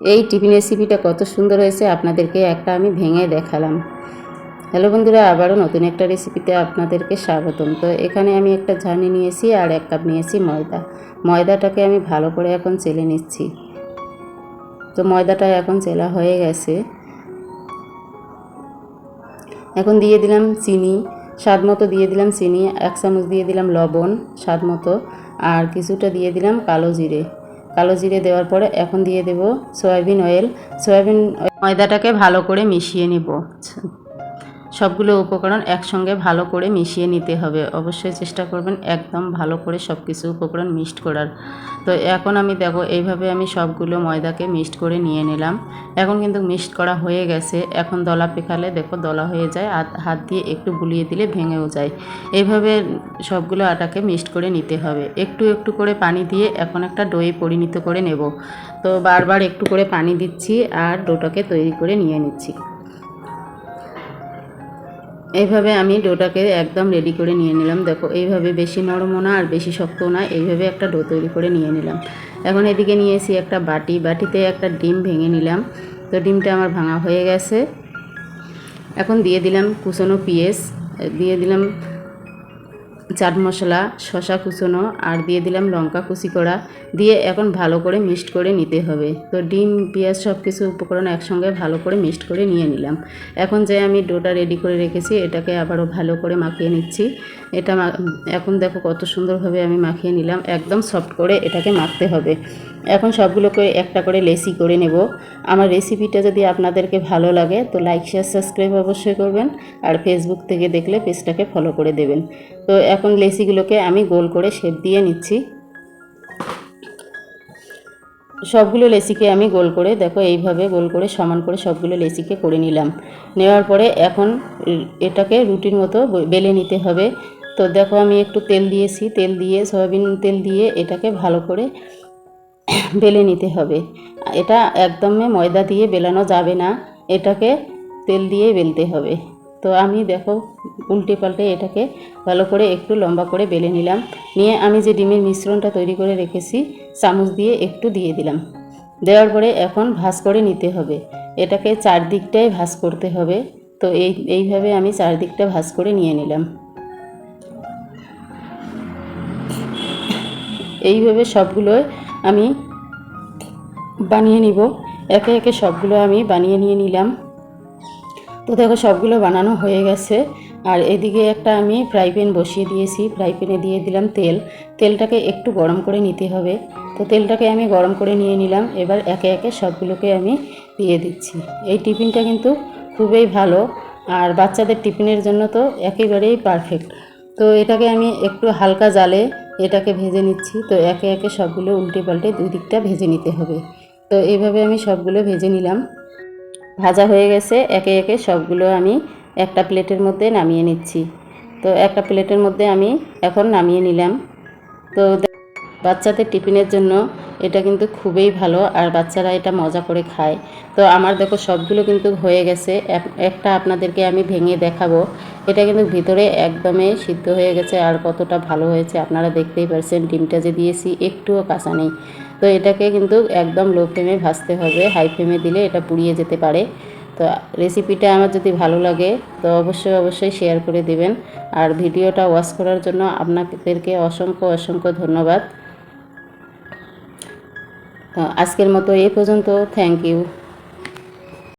এই টিফিন রেসিপিটা কত সুন্দর হয়েছে, আপনাদেরকে একটা আমি ভেঙে দেখালাম। হ্যালো বন্ধুরা, আবারও নতুন একটা রেসিপিতে আপনাদেরকে স্বাগতম। তো এখানে আমি একটা ঝানি নিয়েছি আর এক কাপ নিয়েছি ময়দা। ময়দাটাকে আমি ভালো করে এখন চেলে নিচ্ছি। তো ময়দাটা এখন চেলা হয়ে গেছে। এখন দিয়ে দিলাম চিনি। স্বাদ মতো দিয়ে দিলাম চিনি। এক চামচ দিয়ে দিলাম লবণ স্বাদ মতো। আর কিছুটা দিয়ে দিলাম কালো জিরে। কালো জিরে দেওয়ার পরে এখন দিয়ে দেব সয়াবিন অয়েল সয়াবিন ময়দাটাকে ভালো করে মিশিয়ে নিব। সবগুলো উপকরণ একসঙ্গে ভালো করে মিশিয়ে নিতে হবে। অবশ্যই চেষ্টা করবেন একদম ভালো করে সব কিছু উপকরণ মিক্সড করার। তো এখন আমি দেখো, এইভাবে আমি সবগুলো ময়দাকে মিক্সড করে নিয়ে নিলাম। এখন কিন্তু মিক্সড করা হয়ে গেছে। এখন দলা পেখালে দেখো দলা হয়ে যায় আর হাত দিয়ে একটু বুলিয়ে দিলে ভেঙেও যায়। এইভাবে সবগুলো আটাকে মিক্সড করে নিতে হবে। একটু একটু করে পানি দিয়ে এখন একটা ডোয়ে পরিণত করে নেব। তো বারবার একটু করে পানি দিচ্ছি আর ডোটাকে তৈরি করে নিয়ে নিচ্ছি। এইভাবে আমি ডোটাকে একদম রেডি করে নিয়ে নিলাম। দেখো, এইভাবে বেশি নরমও না আর বেশি শক্তও না, এইভাবে একটা ডো তৈরি করে নিয়ে নিলাম। এখন এদিকে নিয়েছি একটা বাটি। বাটিতে একটা ডিম ভেঙে নিলাম। তো ডিমটা আমার ভাঙা হয়ে গেছে। এখন দিয়ে দিলাম কুচনো পিএস দিয়ে দিলাম চাট মশলা শশা কুচনো আর দিয়ে দিলাম লঙ্কা কুচি করা। দিয়ে এখন ভালো করে মিক্সড করে নিতে হবে। তো ডিম, পেঁয়াজ সব কিছু উপকরণ একসঙ্গে ভালো করে মিক্সড করে নিয়ে নিলাম। এখন যে আমি ডোটা রেডি করে রেখেছি, এটাকে আবারও ভালো করে মাখিয়ে নিচ্ছি। এটা এখন দেখো কত সুন্দরভাবে আমি মাখিয়ে নিলাম। একদম সফট করে এটাকে মাখতে হবে। এখন সবগুলোকে একটা করে লেসি করে নেব। আমার রেসিপিটা যদি আপনাদেরকে ভালো লাগে, তো লাইক শেয়ার সাবস্ক্রাইব অবশ্যই করবেন আর ফেসবুক থেকে দেখলে পেজটাকে ফলো করে দেবেন। তো এখন লেসিগুলোকে আমি গোল করে শেপ দিয়ে নিচ্ছি। সবগুলো লেসিকে আমি গোল করে, দেখো এইভাবে গোল করে সমান করে সবগুলো লেসিকে করে নিলাম। নেওয়ার পরে এখন এটাকে রুটির মতো বেলে নিতে হবে। তো দেখো আমি একটু তেল দিয়েছি, তেল দিয়ে, সয়াবিন তেল দিয়ে এটাকে ভালো করে বেলে নিতে হবে। এটা একদমই ময়দা দিয়ে বেলানো যাবে না। এটাকে তেল দিয়ে বেলতে হবে। তো আমি দেখো উল্টে পাল্টে এটাকে ভালো করে একটু লম্বা করে বেলে নিলাম। নিয়ে আমি যে ডিমের মিশ্রণটা তৈরি করে রেখেছি, চামচ দিয়ে একটু দিয়ে দিলাম। দেওয়ার পরে এখন ভাজ করে নিতে হবে। এটাকে চারদিকটাই ভাজ করতে হবে। তো এই, এইভাবে আমি চারদিকটা ভাজ করে নিয়ে নিলাম। এইভাবে সবগুলো আমি বানিয়ে নিব। একে একে সবগুলো আমি বানিয়ে নিয়ে নিলাম। তো দেখো, সবগুলো বানানো হয়ে গেছে। আর এদিকে একটা আমি ফ্রাই প্যান বসিয়ে দিয়েছি। ফ্রাই প্যানে দিয়ে দিলাম তেল। তেলটাকে একটু গরম করে নিতে হবে। তো তেলটাকে আমি গরম করে নিয়ে নিলাম। এবার একে একে সবগুলোকে আমি দিয়ে দিচ্ছি। এই টিফিনটা কিন্তু খুবই ভালো। আর বাচ্চাদের টিফিনের জন্য তো একেবারেই পারফেক্ট তো এটাকে আমি একটু হালকা জালে এটাকে ভেজে নিচ্ছি। তো একে একে সবগুলো উল্টে পাল্টে দুই দিকটা ভেজে নিতে হবে। তো এইভাবে আমি সবগুলো ভেজে নিলাম। ভাজা হয়ে গেছে। একে একে সবগুলো আমি একটা প্লেটের মধ্যে নামিয়ে নিচ্ছি। তো একটা প্লেটের মধ্যে আমি এখন নামিয়ে নিলাম। তো বাচ্চাদের টিফিনের জন্য এটা কিন্তু খুবই ভালো আর বাচ্চারা এটা মজা করে খায়। তো আমার দেখো সবগুলো কিন্তু হয়ে গেছে। একটা আপনাদেরকে আমি ভেঙে দেখাবো। এটা কিন্তু ভিতরে একদমই সিদ্ধ হয়ে গেছে আর কতটা ভালো হয়েছে আপনারা দেখতেই পারছেন। ডিমটা যে দিয়েছি একটুও কাঁচা নেই। তো এটাকে কিন্তু একদম লো ফ্লেমে ভাজতে হবে। হাই ফ্লেমে দিলে এটা পুড়িয়ে যেতে পারে। তো রেসিপিটা আমার যদি ভালো লাগে তো অবশ্যই অবশ্যই শেয়ার করে দেবেন। আর ভিডিওটা ওয়াচ করার জন্য আপনাদেরকে অসংখ্য অসংখ্য ধন্যবাদ। আজকের মতো এই পর্যন্ত থ্যাংক ইউ